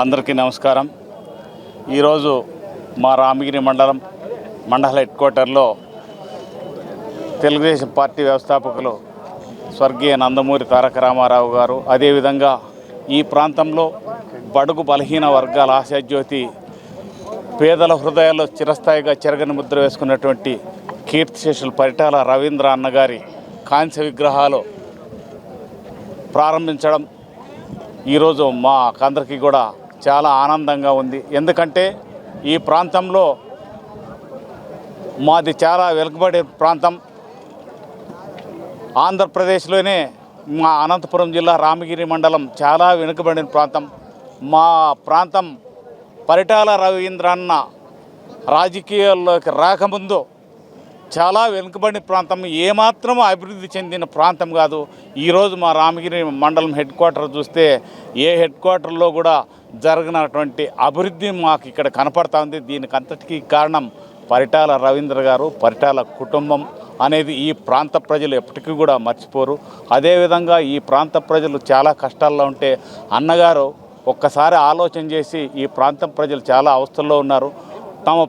అందరికీ నమస్కారం. ఈరోజు మా రామగిరి మండలం మండల హెడ్ క్వార్టర్లో తెలుగుదేశం పార్టీ వ్యవస్థాపకులు స్వర్గీయ నందమూరి తారక రామారావు గారు అదేవిధంగా ఈ ప్రాంతంలో బడుగు బలహీన వర్గాల ఆశాజ్యోతి పేదల హృదయాల్లో చిరస్థాయిగా చెరగని ముద్ర వేసుకున్నటువంటి కీర్తిశేషులు పరిటాల రవీంద్ర అన్నగారి కాంస్య విగ్రహాలు ప్రారంభించడం ఈరోజు మా అందరికీ కూడా చాలా ఆనందంగా ఉంది. ఎందుకంటే ఈ ప్రాంతంలో మాది చాలా వెనుకబడే ప్రాంతం. ఆంధ్రప్రదేశ్లోనే మా అనంతపురం జిల్లా రామగిరి మండలం చాలా వెనుకబడిన ప్రాంతం. మా ప్రాంతం పరిటాల రవీంద్ర అన్న రాజకీయాల్లోకి రాకముందు చాలా వెనుకబడిన ప్రాంతం ఏమాత్రం అభివృద్ధి చెందిన ప్రాంతం కాదు. ఈరోజు మా రామగిరి మండలం హెడ్ క్వార్టర్ చూస్తే ఏ హెడ్ క్వార్టర్లో కూడా జరగనటువంటి అభివృద్ధి మాకు ఇక్కడ కనపడతా ఉంది. దీనికి అంతటికీ కారణం పరిటాల రవీంద్ర గారు పరిటాల కుటుంబం అనేది ఈ ప్రాంత ప్రజలు ఎప్పటికీ కూడా మర్చిపోరు. అదేవిధంగా ఈ ప్రాంత ప్రజలు చాలా కష్టాల్లో ఉంటే అన్నగారు ఒక్కసారి ఆలోచన చేసి ఈ ప్రాంతం ప్రజలు చాలా అవస్థల్లో ఉన్నారు. తమ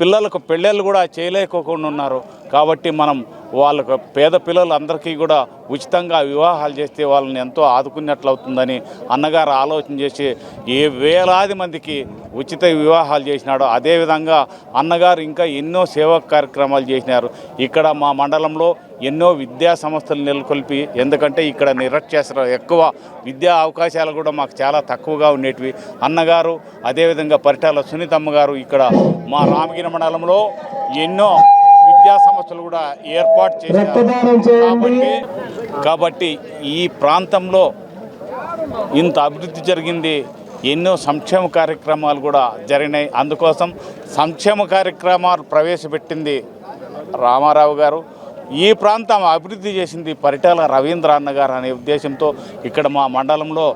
పిల్లలకు పెళ్ళిళ్ళు కూడా చేయలేకోకుండా ఉన్నారు. కాబట్టి మనం వాళ్ళకు పేద పిల్లలందరికీ కూడా ఉచితంగా వివాహాలు చేస్తే వాళ్ళని ఎంతో ఆదుకున్నట్లు అవుతుందని అన్నగారు ఆలోచన చేసి ఏ వేలాది మందికి ఉచిత వివాహాలు చేసినాడు అదేవిధంగా అన్నగారు ఇంకా ఎన్నో సేవా కార్యక్రమాలు చేసినారు. ఇక్కడ మా మండలంలో ఎన్నో విద్యా సంస్థలు నెలకొల్పి ఎందుకంటే ఇక్కడ నిరక్షరాస్యత ఎక్కువ విద్యా అవకాశాలు కూడా మాకు చాలా తక్కువగా ఉండేటివి. అన్నగారు అదేవిధంగా పరిటాల సునీతమ్మ గారు ఇక్కడ మా రామగిరి మండలంలో ఎన్నో సంస్థలు కూడా ఏర్పాటు చేశారు. కాబట్టి ఈ ప్రాంతంలో ఇంత అభివృద్ధి జరిగింది. ఎన్నో సంక్షేమ కార్యక్రమాలు కూడా జరిగినాయి. అందుకోసం సంక్షేమ కార్యక్రమాలు ప్రవేశపెట్టింది రామారావు గారు. ఈ ప్రాంతం అభివృద్ధి చేసింది పరిటాల రవీంద్ర అన్న గారు అనే ఉద్దేశంతో ఇక్కడ మా మండలంలో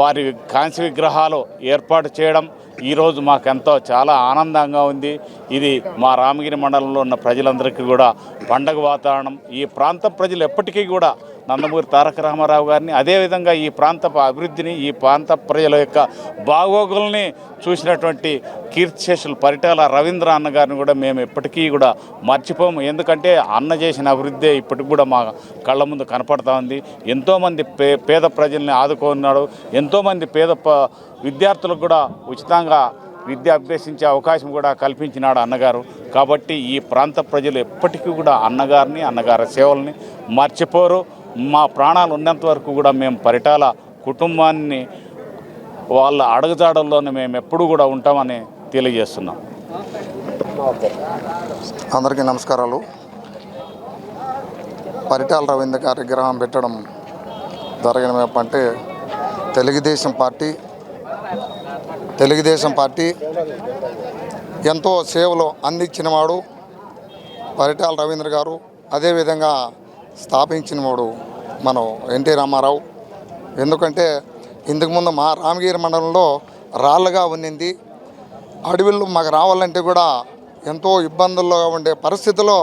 వారి కాంస్య విగ్రహాలు ఏర్పాటు చేయడం ఈరోజు మాకెంతో చాలా ఆనందంగా ఉంది. ఇది మా రామగిరి మండలంలో ఉన్న ప్రజలందరికీ కూడా పండగ వాతావరణం ఈ ప్రాంత ప్రజలు ఎప్పటికీ కూడా నందమూరి తారక రామారావు గారిని అదేవిధంగా ఈ ప్రాంత అభివృద్ధిని ఈ ప్రాంత ప్రజల యొక్క బాగోగుల్ని చూసినటువంటి కీర్తిశేషులు పరిటాల రవీంద్ర అన్న గారిని కూడా మేము ఎప్పటికీ కూడా మర్చిపోము. ఎందుకంటే అన్న చేసిన అభివృద్ధి ఇప్పటికి కూడా మా కళ్ళ ముందు కనపడతా ఉంది. ఎంతోమంది పే పేద ప్రజల్ని ఆదుకున్నాడు. ఎంతోమంది పేద ప- విద్యార్థులకు కూడా ఉచితంగా విద్య అభ్యసించే అవకాశం కూడా కల్పించినాడు అన్నగారు. కాబట్టి ఈ ప్రాంత ప్రజలు ఎప్పటికీ కూడా అన్నగారిని అన్నగారి సేవల్ని మర్చిపోరు. మా ప్రాణాలు ఉన్నంత వరకు కూడా మేము పరిటాల కుటుంబాన్ని వాళ్ళ అడుగుజాడల్లోనే మేము ఎప్పుడు కూడా ఉంటామని తెలియజేస్తున్నాం. అందరికీ నమస్కారాలు. పరిటాల రవీంద్ర గారి విగ్రహం పెట్టడం జరగడమేపంటే తెలుగుదేశం పార్టీ తెలుగుదేశం పార్టీ ఎంతో సేవలు అందించినవాడు పరిటాల రవీంద్ర గారు. అదేవిధంగా స్థాపించిన వాడు మనం ఎన్టీ రామారావు. ఎందుకంటే ఇంతకుముందు మా రామగిరి మండలంలో రాళ్ళగా ఉన్నింది. అడవిలో మాకు రావాలంటే కూడా ఎంతో ఇబ్బందుల్లో ఉండే పరిస్థితిలో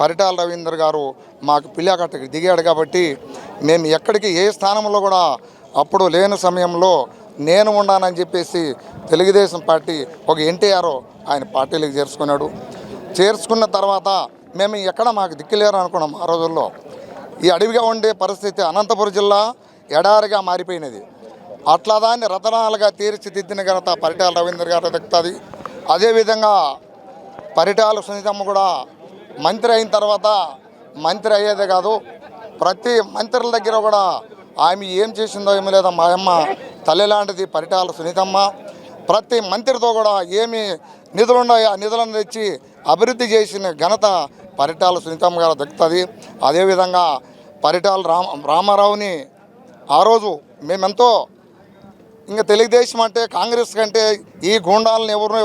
పరిటాల రవీంద్ర గారు మాకు పిల్లాకట్టకి దిగాడు కాబట్టి మేము ఎక్కడికి ఏ స్థానంలో కూడా అప్పుడు లేని సమయంలో నేను ఉన్నానని చెప్పేసి తెలుగుదేశం పార్టీ ఒక ఎన్టీఆర్ ఆయన పార్టీలకు చేర్చుకున్నాడు. చేర్చుకున్న తర్వాత మేము ఎక్కడ మాకు దిక్కులేరు అనుకున్నాం ఆ రోజుల్లో. ఈ అడవిగా ఉండే పరిస్థితి అనంతపురం జిల్లా ఎడారిగా మారిపోయినది. అట్లా దాన్ని రతనాలుగా తీర్చిదిద్దిన ఘనత పరిటాల రవీంద్ర గారు దక్కుతుంది అదేవిధంగా పరిటాల సునీతమ్మ కూడా మంత్రి అయిన తర్వాత మంత్రి అయ్యేదే కాదు ప్రతి మంత్రుల దగ్గర కూడా ఆమె ఏం చేసిందో ఏమి లేదా మా అమ్మ తల్లి లాంటిది పరిటాల సునీతమ్మ. ప్రతి మంత్రితో కూడా ఏమి నిధులున్నాయో ఆ నిధులను తెచ్చి అభివృద్ధి చేసిన ఘనత పరిటాల సునీతమ్మ గారు దక్కుతుంది. అదేవిధంగా పరిటాల రామ రామారావుని ఆ రోజు మేమెంతో ఇంకా తెలుగుదేశం అంటే కాంగ్రెస్ కంటే ఈ గూండాలను ఎవరు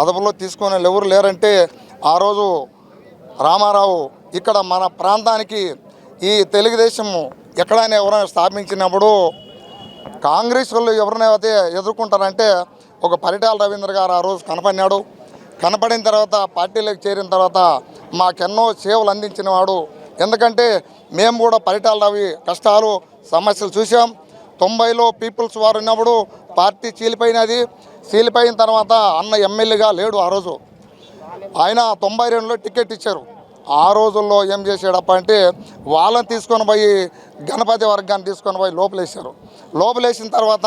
అదుపులో తీసుకునే వాళ్ళు ఎవరు లేరంటే ఆ రోజు రామారావు ఇక్కడ మన ప్రాంతానికి ఈ తెలుగుదేశం ఎక్కడైనా ఎవరైనా స్థాపించినప్పుడు కాంగ్రెస్ వాళ్ళు ఎవరినైతే ఎదుర్కొంటారంటే ఒక పరిటాల రవీంద్ర గారు ఆ రోజు కనపడినాడు. కనపడిన తర్వాత పార్టీలోకి చేరిన తర్వాత మాకెన్నో సేవలు అందించిన వాడు. ఎందుకంటే మేము కూడా పరిటాలు అవి కష్టాలు సమస్యలు చూసాం తొంభైలో పీపుల్స్ వారు ఉన్నప్పుడు పార్టీ చీలిపోయినది. చీలిపోయిన తర్వాత అన్న ఎమ్మెల్యేగా లేడు ఆ రోజు. ఆయన తొంభై రెండులో టికెట్ ఇచ్చారు. ఆ రోజుల్లో ఏం చేసాడప్ప అంటే వాళ్ళని తీసుకొని పోయి గణపతి వర్గాన్ని తీసుకొని పోయి లోపలేశారు. లోపలేసిన తర్వాత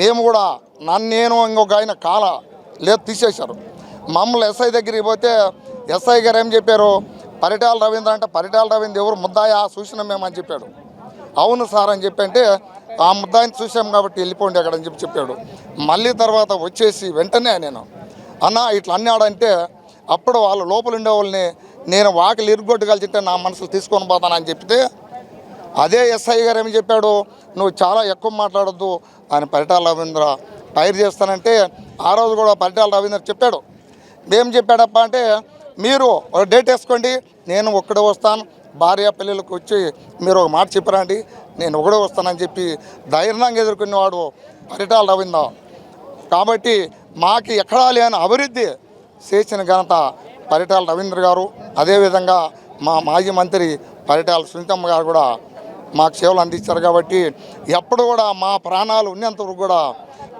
మేము కూడా నన్ను నేను ఇంకొక ఆయన కాల లేదు తీసేశారు. మమ్మల్ని ఎస్ఐ దగ్గరికి పోతే ఎస్ఐ గారు ఏం చెప్పారు? పరిటాల రవీంద్ర అంటే పరిటాల రవీంద్ర ఎవరు? ముద్దాయా చూసినాం మేము అని చెప్పాడు. అవును సార్ అని చెప్పి అంటే ఆ ముద్దాయిని చూసాం కాబట్టి వెళ్ళిపోండి అక్కడ అని చెప్పి చెప్పాడు. మళ్ళీ తర్వాత వచ్చేసి వెంటనే నేను అన్న ఇట్లా అన్నాడంటే అప్పుడు వాళ్ళు లోపల ఉండే వాళ్ళని నేను వాకిలు ఇరుగొట్టు చెప్తే నా మనసులు తీసుకొని పోతానని చెప్తే అదే ఎస్ఐ గారు ఏమి చెప్పాడు? నువ్వు చాలా ఎక్కువ మాట్లాడొద్దు. అని పరిటాల రవీంద్ర టైర్ చేస్తానంటే ఆ రోజు కూడా పరిటాల రవీంద్ర చెప్పాడు. ఏం చెప్పాడప్ప అంటే మీరు ఒక డేట్ వేసుకోండి నేను ఒక్కడే వస్తాను భార్య పిల్లలకు వచ్చి మీరు ఒక మాట చెప్పరండి నేను ఒకడే వస్తానని చెప్పి ధైర్యంగా ఎదుర్కొనేవాడు పరిటాల రవీంద్ర. కాబట్టి మాకు ఎక్కడా లేని అభివృద్ధి చేసిన ఘనత పరిటాల రవీంద్ర గారు. అదేవిధంగా మా మాజీ మంత్రి పరిటాల సునీతమ్మ గారు కూడా మాకు సేవలు అందించారు కాబట్టి ఎప్పుడు కూడా మా ప్రాణాలు ఉన్నంతవరకు కూడా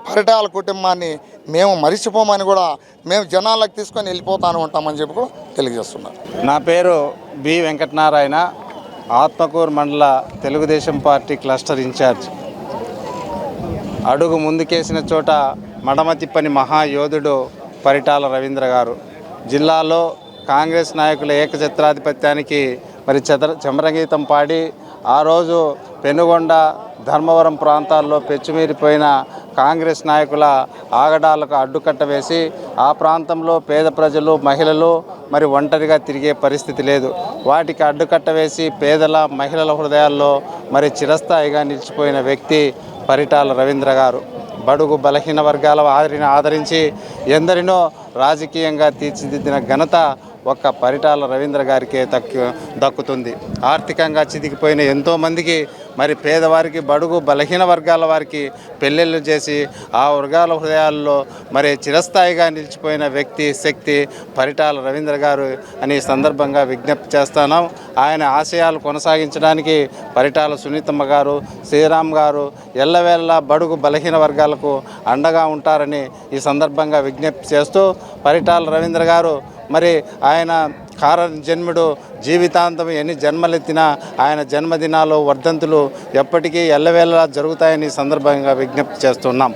పరిటాల కుటుంబాన్ని మేము మరిచిపోమని కూడా మేము జనాలకు తీసుకొని వెళ్ళిపోతాను ఉంటామని చెప్పి కూడా తెలియజేస్తున్నారు. నా పేరు బి వెంకటనారాయణ ఆత్మకూరు మండల తెలుగుదేశం పార్టీ క్లస్టర్ ఇన్ఛార్జ్. అడుగు ముందుకేసిన చోట మడమ తిప్పని మహాయోధుడు పరిటాల రవీంద్ర గారు. జిల్లాలో కాంగ్రెస్ నాయకుల ఏకఛత్రాధిపత్యానికి మరి చదర చమరగీతం పాడి ఆ రోజు పెనుగొండ ధర్మవరం ప్రాంతాల్లో పెచ్చుమీరిపోయిన కాంగ్రెస్ నాయకుల ఆగడాలకు అడ్డుకట్ట వేసి ఆ ప్రాంతంలో పేద ప్రజలు మహిళలు మరి ఒంటరిగా తిరిగే పరిస్థితి లేదు. వాటికి అడ్డుకట్ట వేసి పేదల మహిళల హృదయాల్లో మరి చిరస్థాయిగా నిలిచిపోయిన వ్యక్తి పరిటాల రవీంద్ర గారు. బడుగు బలహీన వర్గాల ఆదరిని ఆదరించి ఎందరినో రాజకీయంగా తీర్చిదిద్దిన ఘనత ఒక్క పరిటాల రవీంద్ర గారికే దక్కు దక్కుతుంది. ఆర్థికంగా చితికిపోయిన ఎంతోమందికి మరి పేదవారికి బడుగు బలహీన వర్గాల వారికి పెళ్ళిళ్ళు చేసి ఆ వర్గాల హృదయాల్లో మరి చిరస్థాయిగా నిలిచిపోయిన వ్యక్తి శక్తి పరిటాల రవీంద్ర గారు అని సందర్భంగా విజ్ఞప్తి చేస్తాను. ఆయన ఆశయాలు కొనసాగించడానికి పరిటాల సునీతమ్మ గారు శ్రీరామ్ గారు ఎల్లవేళ బడుగు బలహీన వర్గాలకు అండగా ఉంటారని ఈ సందర్భంగా విజ్ఞప్తి చేస్తూ పరిటాల రవీంద్ర గారు మరి ఆయన కారణ జన్ముడు జీవితాంతం ఎన్ని జన్మలెత్తినా ఆయన జన్మదినాలు వర్ధంతులు ఎప్పటికీ ఎల్లవేళలా జరుగుతాయని సందర్భంగా విజ్ఞప్తి చేస్తున్నాం.